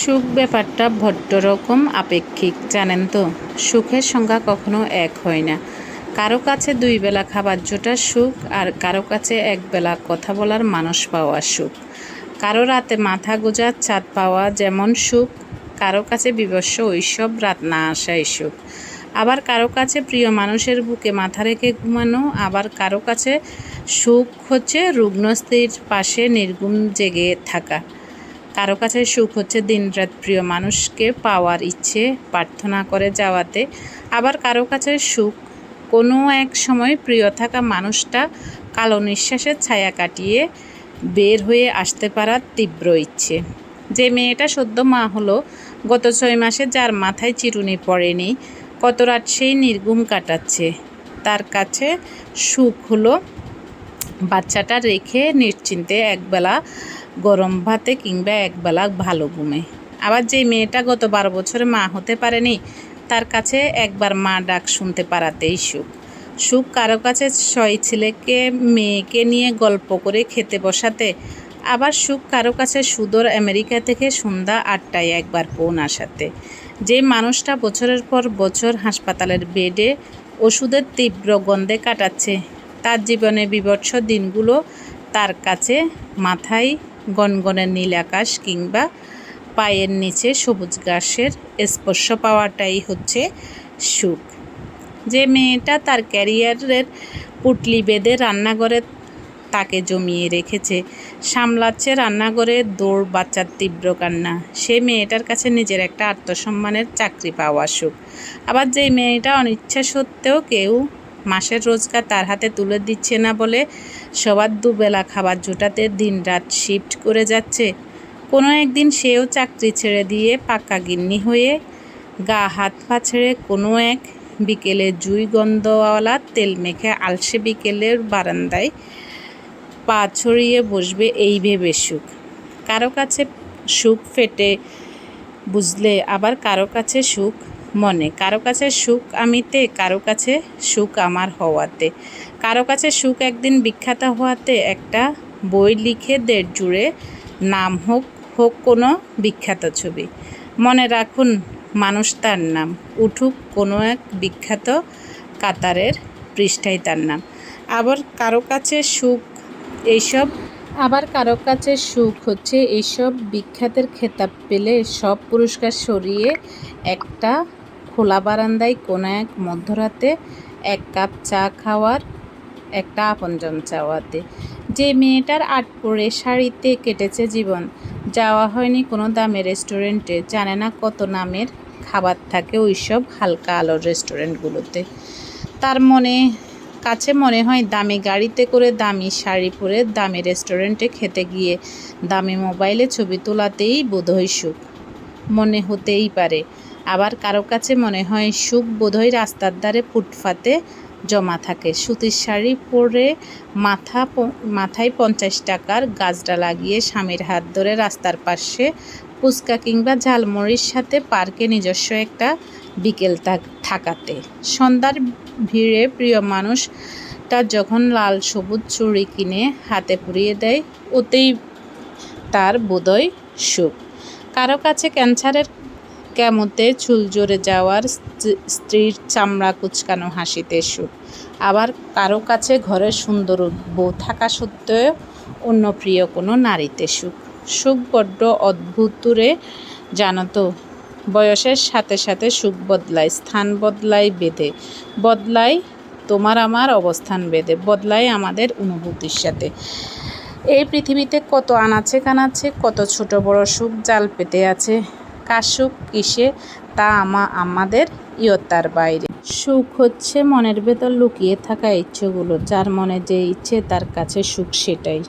সুখ ব্যাপারটা বড্ড রকম আপেক্ষিক, জানেন তো? সুখের সংজ্ঞা কখনো এক হয় না। কারও কাছে দুই বেলা খাবার জোটা সুখ আর কারও কাছে এক বেলা কথা বলার মানুষ পাওয়া সুখ। কারও রাতে মাথা গোজার চাঁদ পাওয়া যেমন সুখ, কারও কাছে বিবস্ব ঐসব রাত না আসাই সুখ। আবার কারও কাছে প্রিয় মানুষের বুকে মাথা রেখে ঘুমানো, আবার কারও কাছে সুখ হচ্ছে রুগ্ন স্ত্রীর পাশে নির্গুম জেগে থাকা। কারও কাছে সুখ হচ্ছে দিনরাত প্রিয় মানুষকে পাওয়ার ইচ্ছে, প্রার্থনা করে যাওয়াতে। আবার কারও কাছে সুখ, কোনো এক সময় প্রিয় থাকা মানুষটা কালো নিঃশ্বাসের ছায়া কাটিয়ে বের হয়ে আসতে পারার তীব্র ইচ্ছে। যে মেয়েটা সদ্য মা হলো, গত ছয় মাসে যার মাথায় চিরুনি পড়েনি, কত রাত সেই নির্গুম কাটাচ্ছে। তার কাছে সুখ হলো, বাচ্চাটা রেখে নিশ্চিন্তে একবেলা গরম ভাতে কিংবা একবেলা ভালো ঘুমে। আবার যে মেয়েটা গত বারো বছরে মা হতে পারেনি, তার কাছে একবার মা ডাক শুনতে পারাতেই সুখ। সুখ কারও কাছে ছয় ছেলেকে, মেয়েকে নিয়ে গল্প করে খেতে বসাতে, আবার সুখ কারও কাছে সুদূর আমেরিকা থেকে সন্ধ্যা আটটায় একবার ফোন আসাতে। যে মানুষটা বছরের পর বছর হাসপাতালের বেডে ওষুধের তীব্র গন্ধে কাটাচ্ছে, তার জীবনে বিভৎস দিনগুলো তার কাছে মাথায় গনগনের নীল আকাশ কিংবা পায়ের নিচে সবুজ ঘাসের স্পর্শ পাওয়াটাই হচ্ছে সুখ। যে মেয়েটা তার ক্যারিয়ারের পুটলি বেঁধে রান্নাঘরে তাকে জমিয়ে রেখেছে, সামলাচ্ছে রান্নাঘরে দৌড় বাচ্চার তীব্র কান্না। সে মেয়েটার কাছে নিজের একটা আত্মসম্মানের চাকরি পাওয়া সুখ। আবার যেই মেয়েটা অনিচ্ছা সত্ত্বেও কেউ মাসের রোজগার তার হাতে তুলে দিচ্ছে না বলে সবার দুবেলা খাবার জোটাতে দিন রাত শিফট করে যাচ্ছে। কোনো একদিন সেও চাকরি ছেড়ে দিয়ে পাক্কা গিন্নি হয়ে গা হাত পা ছেড়ে কোনো এক বিকেলে জুই গন্ধওয়ালা তেল মেখে আলসে বিকেলের বারান্দায় পা ছড়িয়ে বসবে এই ভেবে সুখ কারও কাছে সুখ ফেটে বুঝলে আবার কারও কাছে সুখ মনে, কারও কাছে সুখ আমিতে, কারও কাছে সুখ আমার হওয়াতে। কারও কাছে সুখ একদিন বিখ্যাত হওয়াতে একটা বই লিখে দেড় জুড়ে নাম হোক হোক কোনো বিখ্যাত ছবি। মনে রাখুন, মানুষ তার নাম, উঠুক কোনো এক বিখ্যাত কাতারের পৃষ্ঠায় তার নাম। আবার কারও কাছে সুখ এইসব, আবার কারও কাছে সুখ হচ্ছে এইসব বিখ্যাতের খেতাব পেলে সব পুরস্কার সরিয়ে একটা খোলা বারান্দায় কোনো এক মধ্যরাতে এক কাপ চা খাওয়ার একটা আপনজন চাওয়াতে। যে মেয়েটার আট পরে শাড়িতে কেটেছে জীবন, যাওয়া হয়নি কোনো দামের রেস্টুরেন্টে, জানে না কত নামের খাবার থাকে ওই সব হালকা আলোর রেস্টুরেন্টগুলোতে। তার মনে, কাছে মনে হয় দামি গাড়িতে করে দামি শাড়ি পরে দামি রেস্টুরেন্টে খেতে গিয়ে দামি মোবাইলে ছবি তোলাতেই বোধহয় সুখ। মনে হতেই পারে আবার কারও কাছে মনে হয় সুখ বোধহয় রাস্তার ধারে ফুটফাতে জমা থাকে। সুতির শাড়ি পরে মাথা মাথায় পঞ্চাশ টাকার গাছটা লাগিয়ে স্বামীর হাত ধরে রাস্তার পাশে ফুচকা কিংবা ঝালমুড়ির সাথে পার্কে নিজস্ব একটা বিকেল থাকাতে। সন্ধ্যার ভিড়ে প্রিয় মানুষটা যখন লাল সবুজ চুড়ি কিনে হাতে পুড়িয়ে দেয়, ওতেই তার বোধয় সুখ। কারও কাছে ক্যান্সারের কেমতে চুল জোরে যাওয়ার স্ত্রীর চামড়া কুচকানো হাসিতে সুখ আবার কারও কাছে ঘরে সুন্দর বউ থাকা সত্ত্বেও অন্য প্রিয় কোনো নারীতে সুখ। সুখ বড্ড অদ্ভুতরে জানো তো, বয়সের সাথে সাথে সুখ বদলায়, স্থান বদলায় বেঁধে বদলায় তোমার আমার অবস্থান বেঁধে বদলায় আমাদের অনুভূতির সাথে। এই পৃথিবীতে কত আনাচে কানাচ্ছে কত ছোট বড় সুখ জাল পেতে আছে। সুখ কিসে তা আমা আমাদের ইয়তার বাইরে। সুখ হচ্ছে মনের ভেতর লুকিয়ে থাকা ইচ্ছেগুলো, যার মনে যে ইচ্ছে তার কাছে সুখ সেটাই।